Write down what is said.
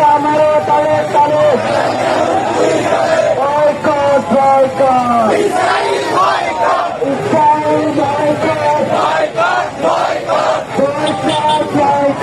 টাকা মারো তালে তালে boycott boycott Israel boycott Israel boycott boycott boycott boycott